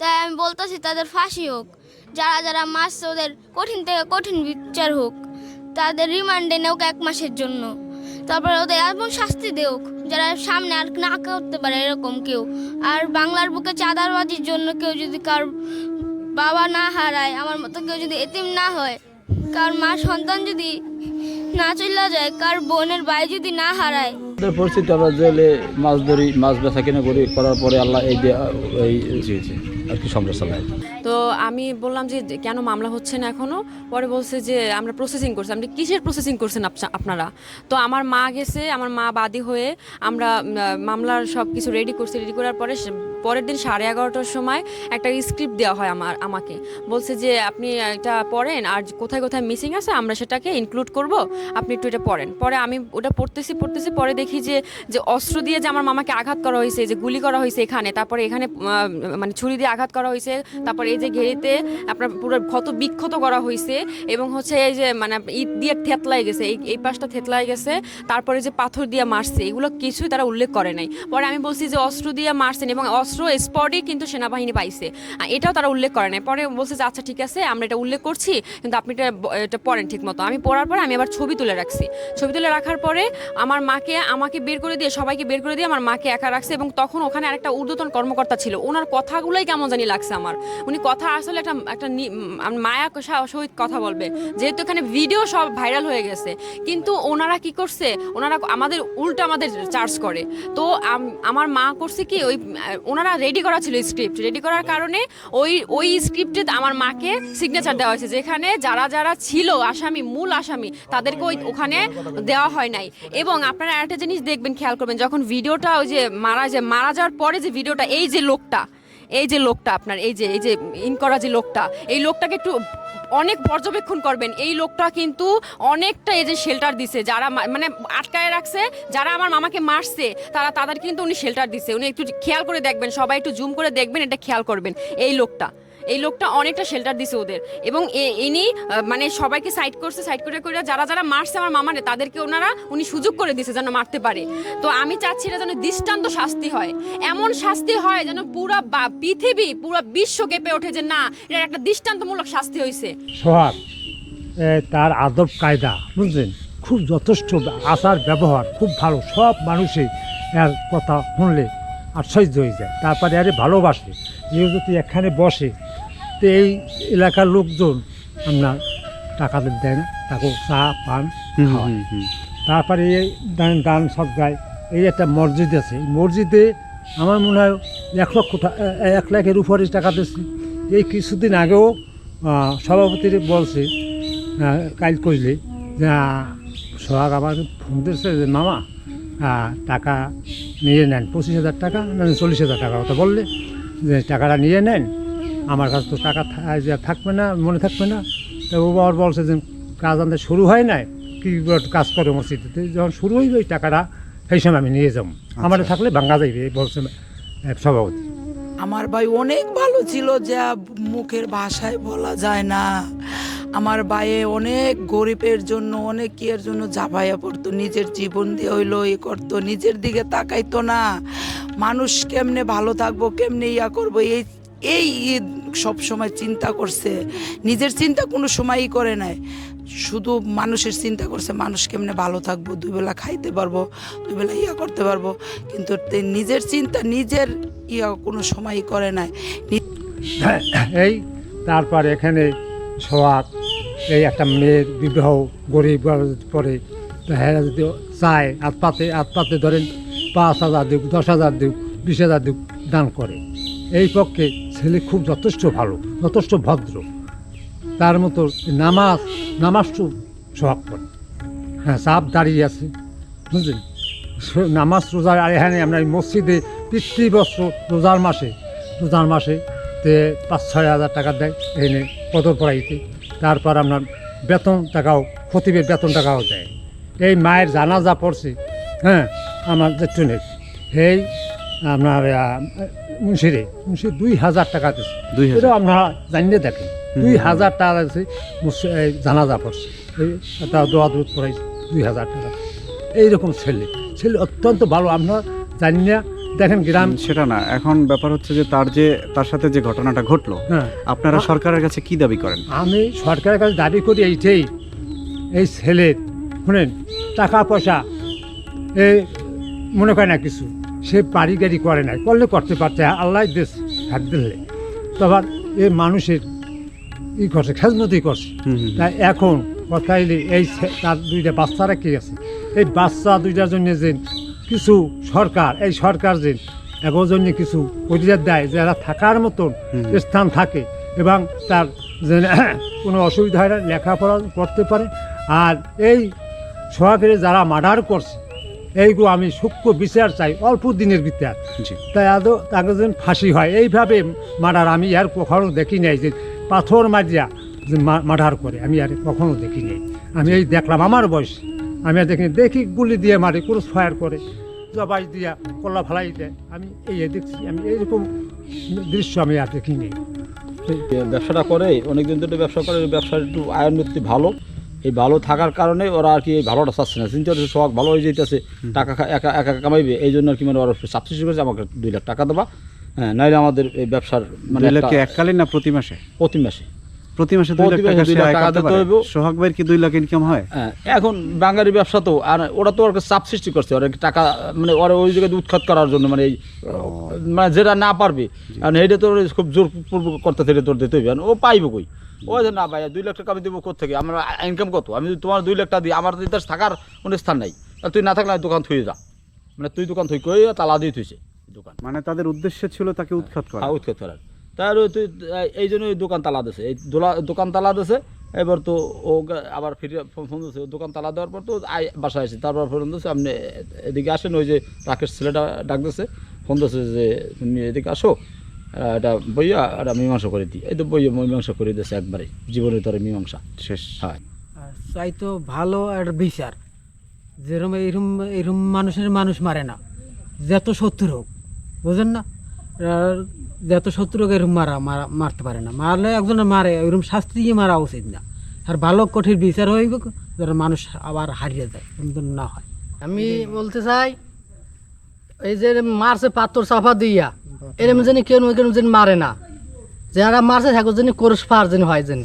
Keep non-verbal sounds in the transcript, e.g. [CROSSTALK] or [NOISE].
তাই আমি বলতেছি তাদের ফাঁসি হোক। যারা যারা মারছে ওদের কঠিন থেকে কঠিন বিচার হোক। তাদের রিমান্ডে নেওক এক মাসের জন্য। তারপরে ওদের এমন শাস্তি দেওক। যারা সামনে আর না করতে পারে এরকম কেউ। আর বাংলার বুকে চাঁদারবাজির জন্য কেউ যদি কার বাবা না হারায়, আমার মতো কেউ যদি এতিম না হয়, কার মা সন্তান যদি না চলে যায়, কার বোনের ভাই যদি না হারায় জেলে মাছ ধরি, মাছ বেচা কিনা করি, করার পরে আল্লাহ এই এই আর কি সংসার চালায়। তো আমি বললাম যে কেন মামলা হচ্ছে না এখনও? পরে বলছে যে আমরা প্রসেসিং করছি। আপনি কিসের প্রসেসিং করছেন আপনারা? তো আমার মা গেছে, আমার মা বাদী হয়ে আমরা মামলার সব কিছু রেডি করছি। রেডি করার পরে পরের দিন সাড়ে এগারোটার সময় একটা স্ক্রিপ্ট দেওয়া হয় আমার, আমাকে। বলছে যে, আপনি এটা পড়েন আর কোথায় কোথায় মিসিং আছে, আমরা সেটাকে ইনক্লুড করব। আপনি একটু এটা পড়েন। পরে আমি ওটা পড়তেছি পড়তেছি, পরে দেখি যে যে অস্ত্র দিয়ে যে আমার মামাকে আঘাত করা হয়েছে, যে গুলি করা হয়েছে এখানে, তারপরে এখানে মানে ছুরি দিয়ে আঘাত করা হয়েছে, তারপরে এই যে ঘেরিতে আপনার পুরো ক্ষত বিক্ষত করা হয়েছে, এবং হচ্ছে এই যে মানে ইট দিয়ে থেতলাই গেছে, এই এই পাশটা থেতলাই গেছে, তারপরে যে পাথর দিয়ে মারছে, এগুলো কিছুই তারা উল্লেখ করে নাই। পরে আমি বলছি যে, অস্ত্র দিয়ে মারছেন এবং অস্ত্র স্পটই কিন্তু সেনাবাহিনী পাইছে। এটাও তারা উল্লেখ করে নাই। পরে বলছে যে আচ্ছা ঠিক আছে আমরা এটা উল্লেখ করছি কিন্তু আপনি এটা এটা পড়েন ঠিক মতো আমি পড়ার পরে আমি আবার ছবি তুলে রাখছি। ছবি তুলে রাখার পরে আমার মাকে আমাকে বের করে দিয়ে সবাইকে বের করে দিয়ে আমার মাকে একা রাখছে এবং তখন ওখানে আরেকটা ঊর্ধ্বতন কর্মকর্তা ছিল। ওনার কথাগুলোই কেমন জানি লাগছে আমার। উনি কথা আসলে একটা একটা মায়া সহিত কথা বলবে। যেহেতু এখানে ভিডিও সব ভাইরাল হয়ে গেছে কিন্তু ওনারা কি করছে ওনারা আমাদের উল্টো আমাদের চার্জ করে। তো আমার মা করছে কি ওই আহ, ওনারা রেডি করা ছিল স্ক্রিপ্ট রেডি করার কারণে ওই ওই স্ক্রিপ্টে আমার মাকে সিগনেচার দেওয়া হয়েছে, যেখানে যারা যারা ছিল আসামি, মূল আসামি, তাদেরকে ওই, ওখানে দেওয়া হয় নাই। এবং আপনারা একটা জিনিস দেখবেন, খেয়াল করবেন, যখন ভিডিওটা ওই যে মারা যে মারা যাওয়ার পরে যে ভিডিওটা এই যে লোকটা এই যে লোকটা আপনার, এই যে এই যে ইন করা যে লোকটা, এই লোকটাকে একটু অনেক পর্যবেক্ষণ করবেন। এই লোকটা কিন্তু অনেকটা এই যে শেল্টার দিছে, যারা মানে আটকায় রাখছে, যারা আমার মামাকে মারছে, তারা তাদের কিন্তু উনি শেল্টার দিছে। উনি একটু খেয়াল করে দেখবেন, সবাই একটু জুম করে দেখবেন, এটা খেয়াল করবেন। এই লোকটা এই লোকটা অনেকটা শেল্টার দিছে ওদের। এবং ইনি মানে সবাইকে সাইড করছে সাইড করে করে যারা যারা মারছে আমার মামারে, তাদেরকে ওনারা, উনি সুযোগ করে দিছে যেন মারতে পারে। তো আমি চাচ্ছি এটা যেন দৃষ্টান্ত শাস্তি হয়। এমন শাস্তি হয় যেন পুরো পৃথিবী, পুরো বিশ্ব কেঁপে ওঠে যে না এটা একটা দৃষ্টান্তমূলক শাস্তি হয়েছে সোহাগ তার আদব কায়দা, বুঝলেন? খুব যথেষ্ট আচার, ব্যবহার, খুব ভালো। সব মানুষই এর কথা শুনলে আশ্চর্য হয়ে যায়। তারপরে আরে ভালোবাসে। যদি এখানে বসে তো এই এলাকার লোকজন আপনার টাকা দেয় না তাকে চা পান খাওয়ায় তারপরে এই দান দান সজ্ঞায় এই একটা মসজিদ আছে। এই মসজিদে আমার মনে হয় এক লক্ষ এক লাখের উপরে টাকা দিচ্ছে এই কিছুদিন আগেও আহ, সভাপতি বলছে কাল কইলে যে সোহাগ আমার ফোন দিচ্ছে যে মামা টাকা নিয়ে নেন পঁচিশ হাজার টাকা না চল্লিশ হাজার টাকা কথা বললে যে টাকাটা নিয়ে নেন। আমার কাছে তো টাকা থাকবে না মনে থাকবে না। তো ও আবার বলছে যে কাজ আমাদের শুরু হয় নাই কি কাজ করে মসজিদে। যখন শুরু হইবে ওই টাকাটা সেই সময় আমি নিয়ে যাব। আমার থাকলে ভাঙ্গা যাইবে এই বলছে সভাপতি। আমার ভাই অনেক ভালো ছিল যা মুখের ভাষায় বলা যায় না। আমার ভাইয়ে অনেক গরিবের জন্য অনেক ইয়ের জন্য ঝাঁপাইয়া পড়তো নিজের জীবন দিয়ে হইল এ করতো নিজের দিকে তাকাইতো না। মানুষ কেমনে ভালো থাকব কেমনে ইয়া করব এই এই সব সময় চিন্তা করছে। নিজের চিন্তা কোনো সময়ই করে নাই। শুধু মানুষের চিন্তা করছে, মানুষ কেমনে ভালো থাকব, দুই বেলা খাইতে পারব, দুই বেলা ইয়া করতে পারব। কিন্তু নিজের চিন্তা নিজের ইয়া কোনো সময়ই করে নাই। এই তারপর এখানে সোহাগ এই একটা মেয়ের বিবাহ গরিব পরে হ্যাঁ যদি চায়, হাত পাতে পাতে ধরেন পাঁচ হাজার দিক, দশ হাজার দিক, বিশ হাজার দিক দান করে। এই পক্ষে ছেলে খুব যথেষ্ট ভালো, যথেষ্ট ভদ্র। তার মতো নামাজ নামাজ তো সোহাগ করে। হ্যাঁ সাপ দাঁড়িয়ে আছে, বুঝলেন? নামাজ রোজার, আর এখানে আমরা মসজিদে প্রতি বছর রোজার মাসে রোজার মাসে তে পাঁচ, ছয় হাজার টাকা দেয় এনে কদর পড়াইতে তারপর আপনার বেতন টাকাও, খতিবের বেতন টাকাও দেয়। এই মায়ের জানাজা পড়ছে হ্যাঁ আমার জেঠুনের এই আপনার মুন্সিরে মুন্সি দুই হাজার টাকা দুই হাজার। জানিয়ে দেখেন। দুই হাজার টাকা জানাজা পড়ছে। একটা দোয়া পড়াইছে দুই হাজার টাকা। এইরকম ছেলে। ছেলে অত্যন্ত ভালো আমরা জানি না দেখেন গ্রাম সেটা না। এখন ব্যাপার হচ্ছে যে তার যে তার সাথে যে ঘটনাটা ঘটলো হ্যাঁ। আপনারা সরকারের কাছে কি দাবি করেন? আমি সরকারের কাছে দাবি করি এইটাই। এই ছেলের শুনেন টাকা পয়সা এই মনে করে না কিছু। সে বাড়ি গাড়ি করে না করলে করতে পারছে আল্লাহ দেশ হাত দিলে। তখন এই মানুষের ই করছে খেজমতি করছে। তাই এখন কথা এলে এই তার দুইটা বাচ্চারা কি আছে? এই বাচ্চা দুইটার জন্য যে কিছু সরকার এই সরকার যে এগোর জন্য কিছু অধিকার দেয় যারা থাকার মতন স্থান থাকে এবং তার যে [COUGHS] কোনো অসুবিধা হয় না লেখাপড়া করতে পারে। আর এই সহকারে যারা মার্ডার করছে এইগুলো আমি সূক্ষ্ম বিচার চাই অল্প দিনের ভিতরে। জি। তাই আদৌ তাকে যেন ফাঁসি হয়। এইভাবে মার্ডার আমি আর কখনো দেখি নাই যে পাথর মারিয়া যে মার্ডার করে। আমি আর কখনো দেখি নাই। আমি এই দেখলাম আমার বয়স। আমি আর দেখিনি। দেখি গুলি দিয়ে মারে ক্রস ফায়ার করে জবাই দিয়া কল্লা ফালাই দেয়। আমি এই দেখছি। আমি এইরকম দৃশ্য আমি আর দেখিনি ব্যবসাটা করে অনেকদিন ধরে ব্যবসা করে ব্যবসার একটু আয়ন উন্নতি ভালো। এই ভালো থাকার কারণে ওরা আর কি এই ভালোটা চাচ্ছে না। চিন্তা করছে শখ ভালো হয়ে যেতেছে টাকা একা একা কামাইবে এই জন্য আর কি মানে ওরা সাবসিডি করেছে আমাকে দুই লাখ টাকা দেবা। হ্যাঁ নাইলে আমাদের এই ব্যবসার মানে এককালীন না প্রতি মাসে? প্রতি মাসে। প্রতি। সোহাগ ভাইয়ের কি দুই লাখ ইনকাম হয়? এখন বাঙালি ব্যবসা তো আর ওরা তো ওর চাপ সৃষ্টি করছে ওরা টাকা মানে ওরা ওই জায়গায় উৎখাত করার জন্য মানে মানে যেটা না পারবে। কারণ এইটা তো খুব জোর করতে তোর দিতে হবে ও পাইবে কই? ও যে না ভাইয়া দুই লাখ টাকা আমি দেবো কোথেকে আমার ইনকাম কত? আমি যদি তোমার দুই লাখ টাকা দিই আমার তো এটার থাকার কোনো স্থান নাই। আর তুই না থাকলে দোকান থুয়ে যা। মানে তুই দোকান থুই কই তালা দিয়ে থুইছে দোকান। মানে তাদের উদ্দেশ্য ছিল তাকে উৎখাত করা। হ্যাঁ উৎখাত করার। তাহলে তুই এই জন্য ওই দোকান তালা দিছে। এই দোলা- দোকান তালা দিছে এবার তো ও আবার ফিরে ফোন- ফোন দোকান তালা দেওয়ার পর তো আই বাসায় আসে। তারপর ফোন দিছে আপনি এদিকে আসেন ওই যে রাকেশ ছেলেটা ডাক দিছে। ফোন দিছে যে তুমি এদিকে আসো। এটা বইয়া এটা মীমাংসা করে দিই। এই তো বইয়া মীমাংসা করে দিয়েছে একবারে। জীবনের তরে মীমাংসা। শেষ। হ্যাঁ। আর চাই তো ভালো একটা বিচার। যেরকম এরম এরম মানুষের মানুষ মারে না। যত শত্রু হোক। বুঝেন না? যত শত্রু হোক এরকম মারা মারা মারতে পারে না। মারলে একজনে মারে এরকম শাস্তি দিয়ে মারা উচিত না। আর ভালো কঠিন বিচার হইব যারা মানুষ আবার হারিয়ে যায় কিন্তু না হয়। আমি বলতে চাই এই যে মারছে পাথর চাপা দিয়া এরম যেন কেউ যেন মারে না। যারা মারছে থাকো যেন কোরস ফার যেন হয় যেন।